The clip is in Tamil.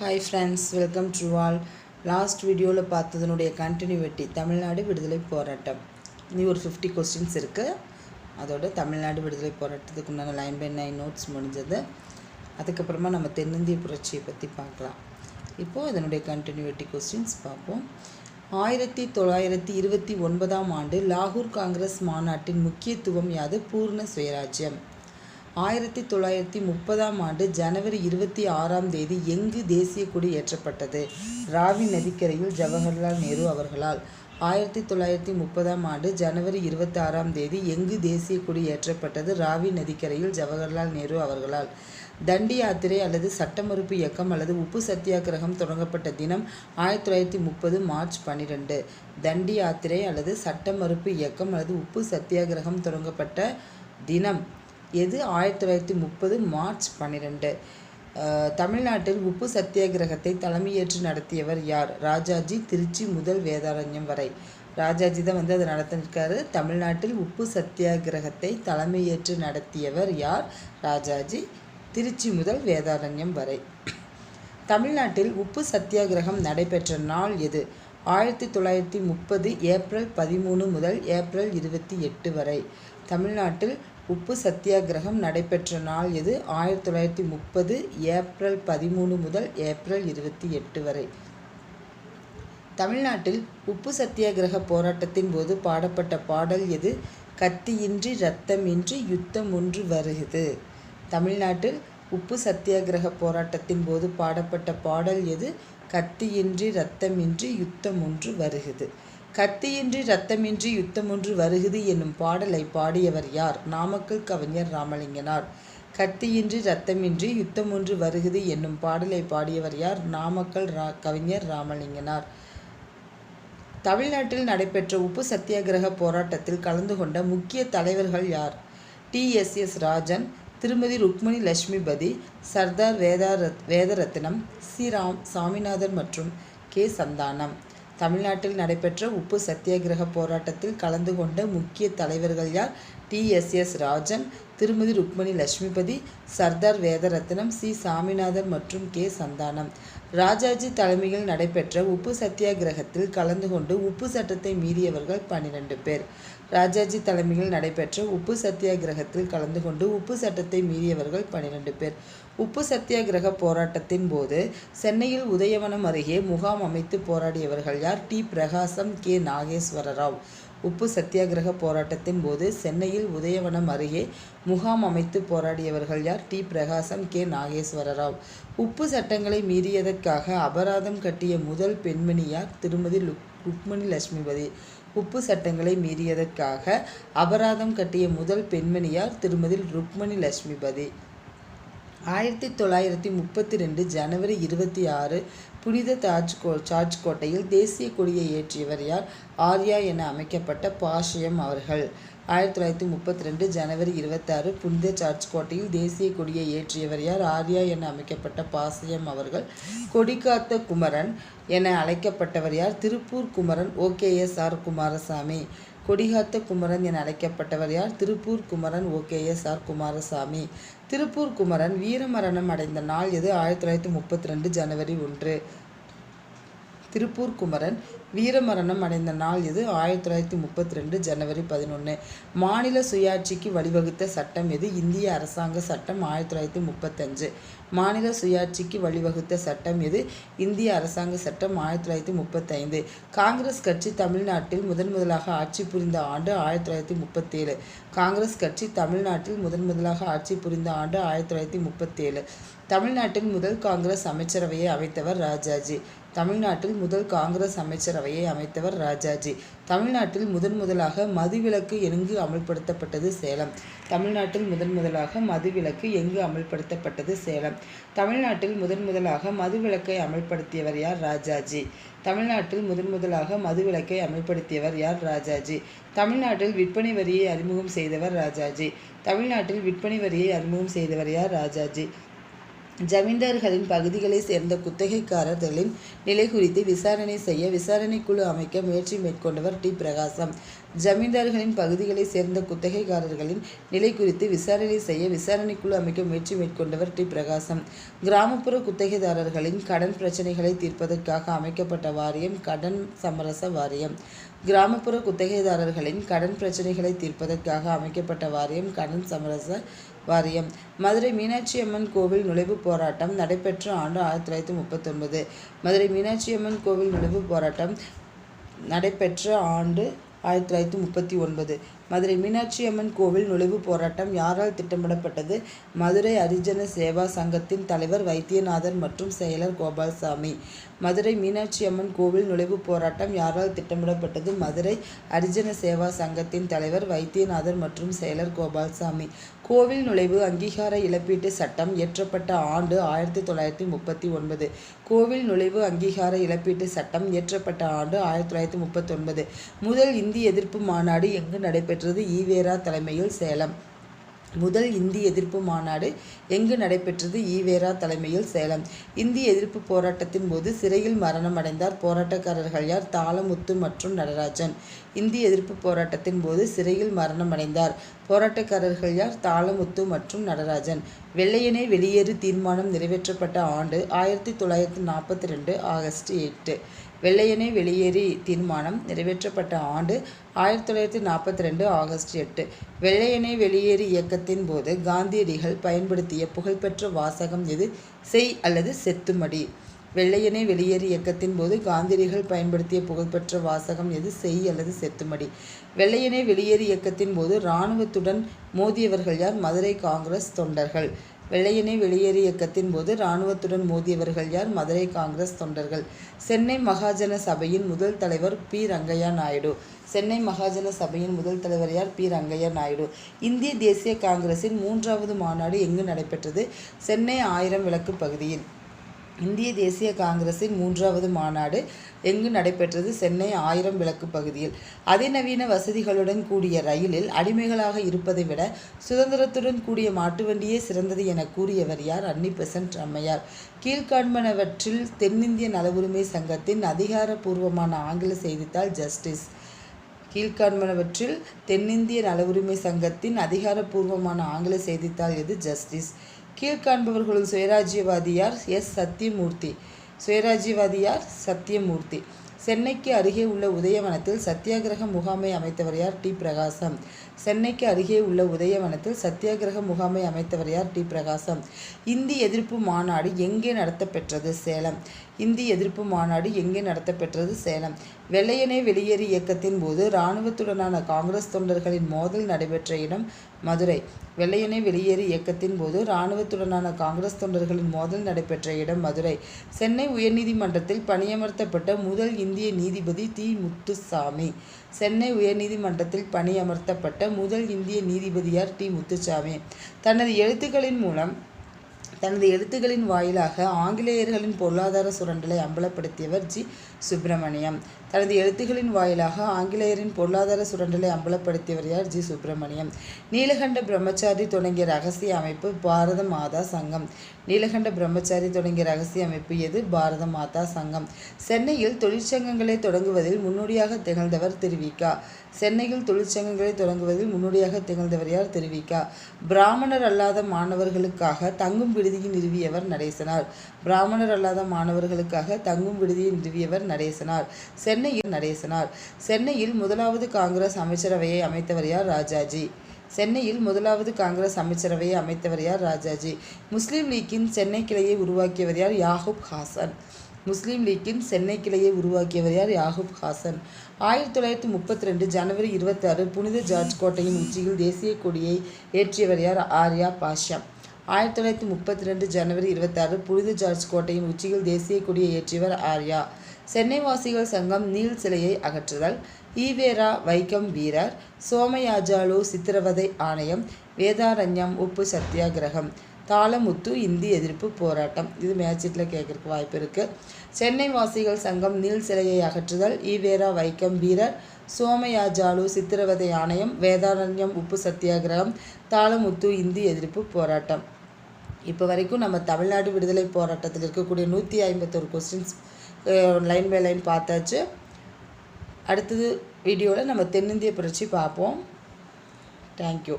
Hi friends welcome to all last வீடியோவில் பார்த்ததனுடைய கண்டினியூட்டி தமிழ்நாடு விடுதலை போராட்டம். இனி ஒரு ஃபிஃப்டி கொஸ்டின்ஸ் இருக்குது அதோட தமிழ்நாடு விடுதலை போராட்டத்துக்கு உண்டான லைன் பை நைன் நோட்ஸ் முடிஞ்சது. அதுக்கப்புறமா நம்ம தென்னிந்திய புரட்சியை பற்றி பார்க்கலாம். இப்போது இதனுடைய கண்டினியூட்டி கொஸ்டின்ஸ் பார்ப்போம். ஆயிரத்தி தொள்ளாயிரத்தி இருபத்தி ஒன்பதாம் ஆண்டு லாகூர் காங்கிரஸ் மாநாட்டின் முக்கியத்துவம் யாது பூர்ண சுயராஜ்யம்? ஆயிரத்தி தொள்ளாயிரத்தி முப்பதாம் ஆண்டு ஜனவரி இருபத்தி ஆறாம் தேதி எங்கு தேசிய கொடி ஏற்றப்பட்டது? ராவி நதிக்கரையில் ஜவஹர்லால் நேரு அவர்களால். ஆயிரத்தி தொள்ளாயிரத்தி முப்பதாம் ஆண்டு ஜனவரி இருபத்தி ஆறாம் தேதி எங்கு தேசிய கொடி ஏற்றப்பட்டது? ராவி நதிக்கரையில் ஜவஹர்லால் நேரு அவர்களால். தண்டி யாத்திரை அல்லது சட்ட மறுப்பு இயக்கம் அல்லது உப்பு சத்தியாகிரகம் தொடங்கப்பட்ட தினம் ஆயிரத்தி தொள்ளாயிரத்தி முப்பது மார்ச் பன்னிரெண்டு. தண்டி யாத்திரை அல்லது சட்ட மறுப்பு இயக்கம் அல்லது உப்பு சத்தியாகிரகம் தொடங்கப்பட்ட தினம் எது ஆயிரத்தி தொள்ளாயிரத்தி முப்பது மார்ச் பன்னிரெண்டு? தமிழ்நாட்டில் உப்பு சத்தியாகிரகத்தை தலைமையேற்று நடத்தியவர் யார்? ராஜாஜி திருச்சி முதல் வேதாரண்யம் வரை. ராஜாஜி தான் வந்து அதை நடத்திருக்காரு. தமிழ்நாட்டில் உப்பு சத்தியாகிரகத்தை தலைமையேற்று நடத்தியவர் யார்? ராஜாஜி திருச்சி முதல் வேதாரண்யம் வரை. தமிழ்நாட்டில் உப்பு சத்தியாகிரகம் நடைபெற்ற நாள் எது? ஆயிரத்தி தொள்ளாயிரத்தி முப்பது ஏப்ரல் பதிமூணு முதல் ஏப்ரல் இருபத்தி எட்டு வரை. தமிழ்நாட்டில் உப்பு சத்தியாகிரகம் நடைபெற்ற நாள் எது? ஆயிரத்தி தொள்ளாயிரத்தி முப்பது ஏப்ரல் பதிமூணு முதல் ஏப்ரல் இருபத்தி எட்டு வரை. தமிழ்நாட்டில் உப்பு சத்தியாகிரக போராட்டத்தின் போது பாடப்பட்ட பாடல் எது? கத்தியின்றி இரத்தமின்றி யுத்தம் ஒன்று வருகிறது. தமிழ்நாட்டில் உப்பு சத்தியாகிரக போராட்டத்தின் போது பாடப்பட்ட பாடல் எது? கத்தியின்றி ரத்தமின்றி யுத்தம் ஒன்று வருகிறது. கத்தியின்றி ரத்தமின்றி யுத்தமொன்று வருகுது என்னும் பாடலை பாடியவர் யார்? நாமக்கல் கவிஞர் ராமலிங்கனார். கத்தியின்றி ரத்தமின்றி யுத்தமொன்று வருகுது என்னும் பாடலை பாடியவர் யார்? நாமக்கல் ரா கவிஞர் ராமலிங்கனார். தமிழ்நாட்டில் நடைபெற்ற உப்பு சத்தியாகிரக போராட்டத்தில் கலந்து கொண்ட முக்கிய தலைவர்கள் யார்? டி. எஸ். எஸ். ராஜன் திருமதி ருக்மணி லட்சுமிபதி சர்தார் வேதாரத் வேதரத்னம் சி. ராம் சாமிநாதன் மற்றும் கே. சந்தானம். தமிழ்நாட்டில் நடைபெற்ற உப்பு சத்தியாகிரக போராட்டத்தில் கலந்து கொண்ட முக்கிய தலைவர்கள் யார் டி. எஸ். எஸ். ராஜன் திருமதி ருக்மணி லட்சுமிபதி சர்தார் வேதரத்னம் சி. சாமிநாதன் மற்றும் கே. சந்தானம். ராஜாஜி தலைமையில் நடைபெற்ற உப்பு சத்தியாகிரகத்தில் கலந்து கொண்டு உப்பு சட்டத்தை மீறியவர்கள் பன்னிரண்டு பேர். ராஜாஜி தலைமையில் நடைபெற்ற உப்பு சத்தியாகிரகத்தில் கலந்து கொண்டு உப்பு சட்டத்தை மீறியவர்கள் பன்னிரண்டு பேர். உப்பு சத்தியாகிரக போராட்டத்தின் போது சென்னையில் உதயவனம் அருகே முகாம் அமைத்து போராடியவர்கள் யார்? டி. பிரகாசம் கே. நாகேஸ்வர ராவ் உப்பு சத்தியாகிரக போராட்டத்தின் போது சென்னையில் உதயவனம் அருகே முகாம் அமைத்து போராடியவர்கள் யார்? டி. பிரகாசம் கே. நாகேஸ்வர ராவ் உப்பு சட்டங்களை மீறியதற்காக அபராதம் கட்டிய முதல் பெண்மணி யார்? திருமதி ருக்மணி லட்சுமிபதி. உப்பு சட்டங்களை மீறியதற்காக அபராதம் கட்டிய முதல் பெண்மணியார் திருமதி ருக்மணி லட்சுமிபதி. ஆயிரத்தி தொள்ளாயிரத்தி முப்பத்தி ரெண்டு ஜனவரி இருபத்தி ஆறு புனித தாஜ் கோ சார்ஜ் கோட்டையில் தேசிய கொடியை ஏற்றியவர் யார்? ஆர்யா என அமைக்கப்பட்ட பாஷயம் அவர்கள். ஆயிரத்தி தொள்ளாயிரத்தி முப்பத்தி ரெண்டு ஜனவரி இருபத்தாறு புனித சார்ஜ் கோட்டையில் தேசிய கொடியை ஏற்றியவர் யார்? ஆர்யா என அமைக்கப்பட்ட பாசியம் அவர்கள். கொடிகாத்த குமரன் என அழைக்கப்பட்டவர் யார்? Tiruppur Kumaran OKS R Kumaraswamy. கொடிகாத்த குமரன் என அழைக்கப்பட்டவர் யார்? Tiruppur Kumaran OKS R. Kumaraswamy. Tiruppur Kumaran வீரமரணம் அடைந்த நாள் எது? ஆயிரத்தி தொள்ளாயிரத்தி முப்பத்தி ரெண்டு ஜனவரி ஒன்று. திருப்பூர் குமரன் வீரமரணம் அடைந்த நாள் எது? ஆயிரத்தி தொள்ளாயிரத்தி முப்பத்தி ரெண்டு ஜனவரி பதினொன்று மாநில சுயாட்சிக்கு வழிவகுத்த சட்டம் எது? இந்திய அரசாங்க சட்டம் ஆயிரத்தி தொள்ளாயிரத்தி முப்பத்தஞ்சு. மாநில சுயாட்சிக்கு வழிவகுத்த சட்டம் எது? இந்திய அரசாங்க சட்டம் ஆயிரத்தி தொள்ளாயிரத்தி முப்பத்தைந்து. காங்கிரஸ் கட்சி தமிழ்நாட்டில் முதன் முதலாக ஆட்சி புரிந்த ஆண்டு ஆயிரத்தி தொள்ளாயிரத்தி முப்பத்தேழு. காங்கிரஸ் கட்சி தமிழ்நாட்டில் முதன் முதலாக ஆட்சி புரிந்த ஆண்டு ஆயிரத்தி தொள்ளாயிரத்தி முப்பத்தேழு. தமிழ்நாட்டின் முதல் காங்கிரஸ் அமைச்சரவையை அமைத்தவர் ராஜாஜி. தமிழ்நாட்டில் முதல் காங்கிரஸ் அமைச்சரவையை அமைத்தவர் ராஜாஜி. தமிழ்நாட்டில் முதன் முதலாக மதுவிலக்கு எங்கு அமல்படுத்தப்பட்டது சேலம். தமிழ்நாட்டில் முதன் முதலாக மதுவிலக்கு எங்கு அமல்படுத்தப்பட்டது சேலம். தமிழ்நாட்டில் முதன் முதலாக மதுவிலக்கை அமல்படுத்தியவர் யார்? ராஜாஜி. தமிழ்நாட்டில் முதன் முதலாக மதுவிலக்கை அமல்படுத்தியவர் யார்? ராஜாஜி. தமிழ்நாட்டில் விற்பனை வரியை அறிமுகம் செய்தவர் ராஜாஜி. தமிழ்நாட்டில் விற்பனை வரியை அறிமுகம் செய்தவர் யார்? ராஜாஜி. ஜமீன்தார்களின் பகுதிகளைச் சேர்ந்த குத்தகைக்காரர்களின் நிலை குறித்து விசாரணை செய்ய விசாரணை குழு அமைக்க முயற்சி மேற்கொண்டவர் டி. பிரகாசம். ஜமீன்தார்களின் பகுதிகளைச் சேர்ந்த குத்தகைக்காரர்களின் நிலை குறித்து விசாரணை செய்ய விசாரணை குழு அமைக்க முயற்சி மேற்கொண்டவர் டி. பிரகாசம். கிராமப்புற குத்தகைதாரர்களின் கடன் பிரச்சனைகளை தீர்ப்பதற்காக அமைக்கப்பட்ட வாரியம் கடன் சமரச வாரியம். கிராமப்புற குத்தகைதாரர்களின் கடன் பிரச்சனைகளை தீர்ப்பதற்காக அமைக்கப்பட்ட வாரியம் கடன் சமரச வாரியம். மதுரை மீனாட்சி அம்மன் கோவில் நுழைவுப் போராட்டம் நடைபெற்ற ஆண்டு ஆயிரத்தி தொள்ளாயிரத்தி முப்பத்தொன்பது. மதுரை மீனாட்சி அம்மன் கோவில் நுழைவுப் போராட்டம் நடைபெற்ற ஆண்டு ஆயிரத்தி தொள்ளாயிரத்தி முப்பத்தி ஒன்பது. மதுரை மீனாட்சி அம்மன் கோவில் நுழைவுப் போராட்டம் யாரால் திட்டமிடப்பட்டது? மதுரை அரிஜன சேவா சங்கத்தின் தலைவர் வைத்தியநாதன் மற்றும் செயலர் கோபால்சாமி. மதுரை மீனாட்சி அம்மன் கோவில் நுழைவுப் போராட்டம் யாரால் திட்டமிடப்பட்டது? மதுரை அரிஜன சேவா சங்கத்தின் தலைவர் வைத்தியநாதன் மற்றும் செயலர் கோபால்சாமி. கோவில் நுழைவு அங்கீகார இழப்பீட்டு சட்டம் இயற்றப்பட்ட ஆண்டு ஆயிரத்தி தொள்ளாயிரத்தி முப்பத்தி ஒன்பது. கோவில் நுழைவு அங்கீகார இழப்பீட்டு சட்டம் இயற்றப்பட்ட ஆண்டு ஆயிரத்தி தொள்ளாயிரத்தி முப்பத்தொன்பது. முதல் இந்தி எதிர்ப்பு மாநாடு எங்கு நடைபெற்றது? ஈவேரா தலைமையில் சேலம். முதல் இந்தி எதிர்ப்பு மாநாடு எங்கு நடைபெற்றது? ஈவேரா தலைமையில் சேலம். இந்தி எதிர்ப்பு போராட்டத்தின் போது சிறையில் மரணம் அடைந்தார் போராட்டக்காரர்கள் யார்? தாளமுத்து மற்றும் நடராஜன். இந்தி எதிர்ப்பு போராட்டத்தின் போது சிறையில் மரணம் அடைந்தார் போராட்டக்காரர்கள் யார்? தாளமுத்து மற்றும் நடராஜன். வெள்ளையனே வெளியேறு தீர்மானம் நிறைவேற்றப்பட்ட ஆண்டு ஆயிரத்தி தொள்ளாயிரத்தி நாற்பத்தி ரெண்டு ஆகஸ்ட் எட்டு. வெள்ளையனே வெளியேறி தீர்மானம் நிறைவேற்றப்பட்ட ஆண்டு ஆயிரத்தி தொள்ளாயிரத்தி நாற்பத்தி ரெண்டு ஆகஸ்ட் எட்டு. வெள்ளையனே வெளியேறு இயக்கத்தின் போது காந்தியடிகள் பயன்படுத்திய புகழ்பெற்ற வாசகம் எது? செய் அல்லது செத்துமடி. வெள்ளையனே வெளியேறு இயக்கத்தின் போது காந்தியடிகள் பயன்படுத்திய புகழ்பெற்ற வாசகம் எது? செய் அல்லது செத்துமடி. வெள்ளையனே வெளியேறு இயக்கத்தின் போது ராணுவத்துடன் மோதியவர்கள் யார்? மதுரை காங்கிரஸ் தொண்டர்கள். வெள்ளையனே வெளியேறு இயக்கத்தின் போது இராணுவத்துடன் மோதியவர்கள் யார்? மதுரை காங்கிரஸ் தொண்டர்கள். சென்னை மகாஜன சபையின் முதல் தலைவர் பி. ரங்கையா நாயுடு. சென்னை மகாஜன சபையின் முதல் தலைவர் யார்? பி. ரங்கையா நாயுடு. இந்திய தேசிய காங்கிரசின் மூன்றாவது மாநாடு எங்கு நடைபெற்றது? சென்னை ஆயிரம் விளக்கு பகுதியில். இந்திய தேசிய காங்கிரசின் மூன்றாவது மாநாடு எங்கு நடைபெற்றது? சென்னை ஆயிரம் விளக்கு பகுதியில். அதிநவீன வசதிகளுடன் கூடிய ரயிலில் அடிமைகளாக இருப்பதை விட சுதந்திரத்துடன் கூடிய மாட்டுவண்டியே சிறந்தது என கூறியவர் யார்? அன்னி பெசன்ட் அம்மையார். கீழ்க்காண்பனவற்றில் தென்னிந்திய நல உரிமை சங்கத்தின் அதிகாரப்பூர்வமான ஆங்கில செய்தித்தாள் ஜஸ்டிஸ். கீழ்க்காண்பனவற்றில் தென்னிந்திய நல உரிமை சங்கத்தின் அதிகாரப்பூர்வமான ஆங்கில செய்தித்தாள் எது? ஜஸ்டிஸ். கீழ்காண்பவர்களுள் சுயராஜ்யவாதியார் எஸ். சத்யமூர்த்தி. சுயராஜ்யவாதியார் சத்தியமூர்த்தி சென்னைக்கு அருகே உள்ள உதயவனத்தில் சத்தியாகிரக முகாமை அமைத்தவர் யார்? டி. பிரகாசம். சென்னைக்கு அருகே உள்ள உதயவனத்தில் சத்தியாகிரக முகாமை அமைத்தவர் யார்? டி. பிரகாசம். இந்தி எதிர்ப்பு மாநாடு எங்கே நடத்தப்பெற்றது? சேலம். இந்தி எதிர்ப்பு மாநாடு எங்கே நடத்தப்பெற்றது? சேலம். வெள்ளையனே வெளியேறு இயக்கத்தின் போது ராணுவத்துடனான காங்கிரஸ் தொண்டர்களின் மோதல் நடைபெற்ற இடம்? மதுரை. வெள்ளையனே வெளியேறு இயக்கத்தின் போது ராணுவத்துடனான காங்கிரஸ் தொண்டர்களின் மோதல் நடைபெற்ற இடம்? மதுரை. சென்னை உயர்நீதிமன்றத்தில் பணியமர்த்தப்பட்ட முதல் இந்திய நீதிபதி தி. முத்துசாமி. சென்னை உயர்நீதிமன்றத்தில் பணியமர்த்தப்பட்ட முதல் இந்திய நீதிபதியார் டி. முத்துசாமி. தனது எழுத்துக்களின் மூலம் தனது எழுத்துக்களின் வாயிலாக ஆங்கிலேயர்களின் பொருளாதார சுரண்டலை அம்பலப்படுத்தியவர் ஜி. சுப்பிரமணியம் தனது எழுத்துக்களின் வாயிலாக ஆங்கிலேயரின் பொருளாதார சுரண்டலை அம்பலப்படுத்தியவர் யார்? ஜி. சுப்பிரமணியம் நீலகண்ட பிரம்மச்சாரி தொடங்கிய ரகசிய அமைப்பு பாரத மாதா சங்கம். நீலகண்ட பிரம்மச்சாரி தொடங்கிய ரகசிய அமைப்பு எது? பாரத மாதா சங்கம். சென்னையில் தொழிற்சங்கங்களை தொடங்குவதில் முன்னோடியாக திகழ்ந்தவர் திரு. சென்னையில் தொழிற்சங்கங்களை தொடங்குவதில் முன்னோடியாக திகழ்ந்தவர் யார்? திரு. பிராமணர் அல்லாத மாணவர்களுக்காக தங்கும் விடுதியை நிறுவியவர் நடேசனார். பிராமணர் அல்லாத மாணவர்களுக்காக தங்கும் விடுதியை நிறுவியவர் நடேசனார். சென்னையில் நடேசனார். சென்னையில் முதலாவது காங்கிரஸ் அமைச்சரவையை அமைத்தவர் யார்? ராஜாஜி. சென்னையில் முதலாவது காங்கிரஸ் அமைச்சரவையை அமைத்தவர் யார்? ராஜாஜி. முஸ்லிம் லீக்கின் சென்னை கிளையை உருவாக்கியவர் யார்? யாகூப் ஹாசன். முஸ்லீம் லீக்கின் சென்னை கிளையை உருவாக்கியவர் யார்? யாகூப் ஹாசன். ஆயிரத்தி தொள்ளாயிரத்தி முப்பத்தி ரெண்டு ஜனவரி இருபத்தாறு புனித ஜார்ஜ் கோட்டையின் உச்சியில் தேசிய கொடியை ஏற்றியவர் யார்? ஆர்யா பாஷா. தொள்ளாயிரத்தி முப்பத்தி ரெண்டு ஜனவரி இருபத்தாறு புனித ஜார்ஜ் கோட்டையின் உச்சியில் தேசிய கொடியை ஏற்றியவர் ஆர்யா. சென்னை வாசிகள் சங்கம் நீல் சிலையை அகற்றுதல். ஈவேரா வைக்கம் வீரர். சோமயாஜாலு சித்திரவதை ஆணையம். வேதாரண்யம் உப்பு சத்தியாகிரகம் தாளமுத்து இந்தி எதிர்ப்பு போராட்டம். இது மேட்சிட்டில் கேட்கறதுக்கு வாய்ப்பு இருக்குது சென்னை வாசிகள் சங்கம் நீல் சிலையை அகற்றுதல். ஈவேரா வைக்கம் வீரர். சோமயாஜாலு சித்திரவதை ஆணையம். வேதாரண்யம் உப்பு சத்தியாகிரகம் தாளமுத்து இந்தி எதிர்ப்பு போராட்டம். இப்போ வரைக்கும் நம்ம தமிழ்நாடு விடுதலை போராட்டத்தில் இருக்கக்கூடிய நூற்றி ஐம்பத்தொரு கொஸ்டின்ஸ் லைன் பை லைன் பார்த்தாச்சு. அடுத்தது வீடியோவில் நம்ம தென்னிந்திய புரட்சி பார்ப்போம். தேங்க்யூ